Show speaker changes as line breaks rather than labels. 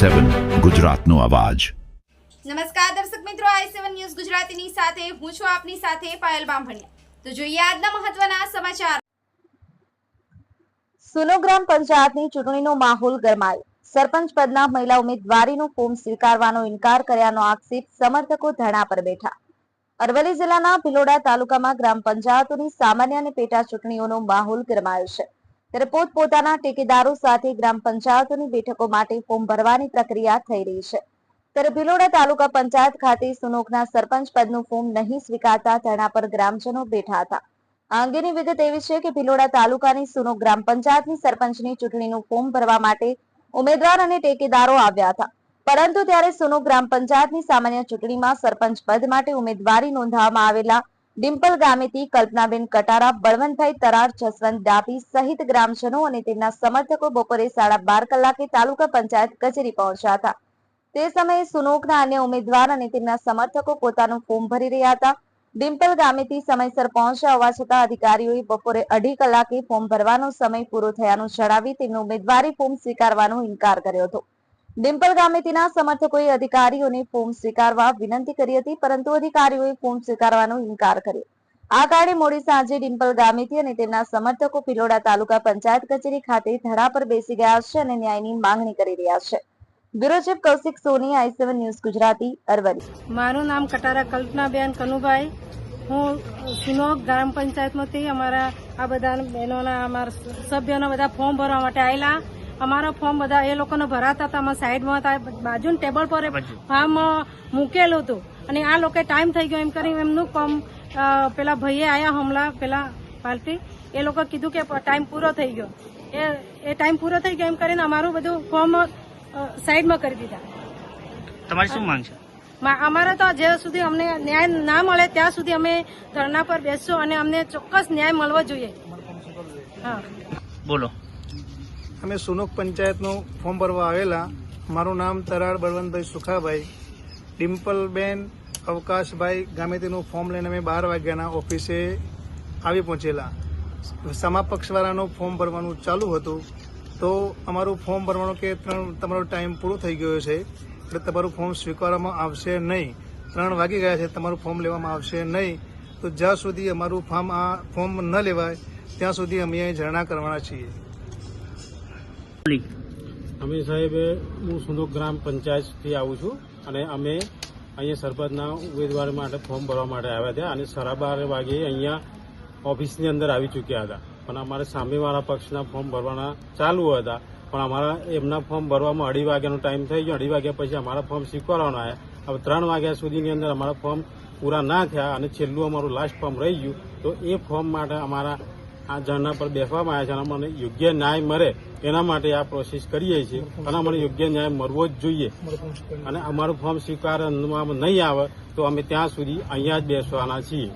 સેવન ગુજરાતનો અવાજ.
નમસ્કાર દર્શક મિત્રો આઈ સેવન ન્યૂઝ ગુજરાતીની સાથે હું છું આપની સાથે પાયલ બામભણિયા. તો જોઈએ આજના મહત્વના સમાચાર.
સુનોગ્રામ પંચાયતની ચૂંટણીનો માહોલ ગરમાયો. સરપંચ પદના મહિલા ઉમેદવારીનું ફોર્મ સ્વીકારવાનો ઇનકાર કર્યાનો આક્ષેપ સમર્થકો ધરણા પર બેઠા. અરવલ્લી જિલ્લાના ભિલોડા તાલુકામાં ગ્રામ પંચાયતોની સામાન્ય અને પેટા ચૂંટણીઓનો માહોલ ગરમાયો છે. ત્યારે પોતપોતાના ટેકેદારો સાથે ગ્રામ પંચાયતોની બેઠકો માટે ફોર્મ ભરવાની પ્રક્રિયા થઈ રહી છે. ત્યારે ભિલોડા તાલુકા પંચાયત ખાતે સુનોકના સરપંચ પદનું ફોર્મ નહીં સ્વીકારતા તેના પર ગ્રામજનો બેઠા હતા. આ અંગેની વિગત એવી છે કે ભિલોડા તાલુકાની સુનો ગ્રામ પંચાયતની સરપંચની ચૂંટણીનું ફોર્મ ભરવા માટે ઉમેદવાર અને ટેકેદારો આવ્યા હતા. પરંતુ ત્યારે સુનો ગ્રામ પંચાયતની સામાન્ય ચૂંટણીમાં સરપંચ પદ માટે ઉમેદવારી નોંધાવવામાં આવેલા ડિમ્પલ ગામેતી કલ્પનાબેન કટારા, બળવંતભાઈ તરાર, જસવંત ડાભી સહિત ગ્રામજનો અને તેમના સમર્થકો બપોરે સાડા બાર કલાકે તાલુકા પંચાયત કચેરી પહોંચ્યા હતા. તે સમયે સુનોકના અન્ય ઉમેદવાર અને તેમના સમર્થકો પોતાનું ફોર્મ ભરી રહ્યા હતા. ડિમ્પલ ગામેથી સમયસર પહોંચ્યા હોવા છતાં અધિકારીઓએ બપોરે અઢી કલાકે ફોર્મ ભરવાનો સમય પૂરો થયાનું જણાવી તેમનું ઉમેદવારી ફોર્મ સ્વીકારવાનો ઇનકાર કર્યો હતો. ડિમ્પલ ગામેતીના સમર્થકોએ અધિકારીઓને ફોર્મ સ્વીકારવા વિનંતી કરી હતી, પરંતુ અધિકારીઓએ ફોર્મ સ્વીકારવાનો ઇનકાર કર્યો. આ કારણે મોડી સાંજે ડિમ્પલ ગામેથી અને તેમના સમર્થકો ભિલોડા તાલુકા પંચાયત કચેરી ખાતે ધરા પર બેસી ગયા છે અને ન્યાયની માંગણી કરી રહ્યા છે. Bureau chief Kaushik Soni, I seven news Gujarati Aravalli
મારું નામ કટારા કલ્પનાબેન કનુભાઈ. હું સુનોગ ગ્રામ પંચાયતમાંથી અમારા આ બધા બહેનોના, અમારા સભ્યોના બધા ફોર્મ ભરવા માટે આવેલા. અમારા ફોર્મ બધા એ લોકોને ભરાતા હતા. અમારા સાઈડમાં હતા. બાજુ ટેબલ પર ફોર્મ મૂકેલું હતું. અને આ લોકો ટાઈમ થઈ ગયો એમ કરી એમનું ફોર્મ પેલા ભાઈએ આવ્યા હમણાં પેલા પાર્ટી એ લોકો કીધું કે ટાઈમ પૂરો થઈ ગયો. એ એ ટાઈમ પૂરો થઈ ગયો એમ કરીને અમારું બધું ફોર્મ સાઈડમાં કરી દીધા.
તમારી શું માંગ છે?
અમારે તો જ્યાં સુધી અમને ન્યાય ના મળે ત્યાં સુધી અમે ધરણા પર બેસશું અને અમને ચોક્કસ ન્યાય મળવો જોઈએ. હા.
બોલો.
અમે સુનોક પંચાયતનું ફોર્મ ભરવા આવેલા. મારું નામ તરાળ બળવંતભાઈ સુખાભાઈ. ડિમ્પલબેન અવકાશભાઈ ગામે તેનું ફોર્મ લઈને અમે બાર વાગ્યાના ઓફિસે આવી પહોંચેલા. સમાપક્ષવાળાનું ફોર્મ ભરવાનું ચાલુ હતું. તો અમારું ફોર્મ ભરવાનું કે ત્રણ તમારો ટાઈમ પૂરો થઈ ગયો છે. એટલે તમારું ફોર્મ સ્વીકારવામાં આવશે નહીં. ત્રણ વાગી ગયા છે, તમારું ફોર્મ લેવામાં આવશે નહીં. તો જ્યાં સુધી અમારું ફોર્મ આ ફોર્મ ન લેવાય, ત્યાં સુધી અમે અહીં ધરણા કરવાના છીએ.
અમે સાહેબ હું સુંદોક ગ્રામ પંચાયતથી આવું છું અને અમે અહીંયા સરપંચના ઉમેદવાર માટે ફોર્મ ભરવા માટે આવ્યા હતા અને સાડા બાર વાગે અહીંયા ઓફિસની અંદર આવી ચૂક્યા હતા. પણ અમારે સામેવાળા પક્ષના ફોર્મ ભરવાના ચાલુ હતા. પણ અમારા એમના ફોર્મ ભરવામાં અઢી વાગ્યાનો ટાઈમ થઈ ગયો. અઢી વાગ્યા પછી અમારા ફોર્મ સ્વીકારવાના આવ્યા. હવે ત્રણ વાગ્યા સુધીની અંદર અમારા ફોર્મ પૂરા ના થયા અને છેલ્લું અમારું લાસ્ટ ફોર્મ રહી ગયું. તો એ ફોર્મ માટે અમારા આ ઝરણા પર બેસવામાં આવ્યા છે અને મને યોગ્ય ન્યાય મળે એના માટે આ પ્રોસેસ કરીએ છીએ. અને અમને યોગ્ય ન્યાય મળવો જ જોઈએ. અને અમારું ફોર્મ સ્વીકારવામાં નહીં આવે તો અમે ત્યાં સુધી અહીંયા જ બેસવાના છીએ.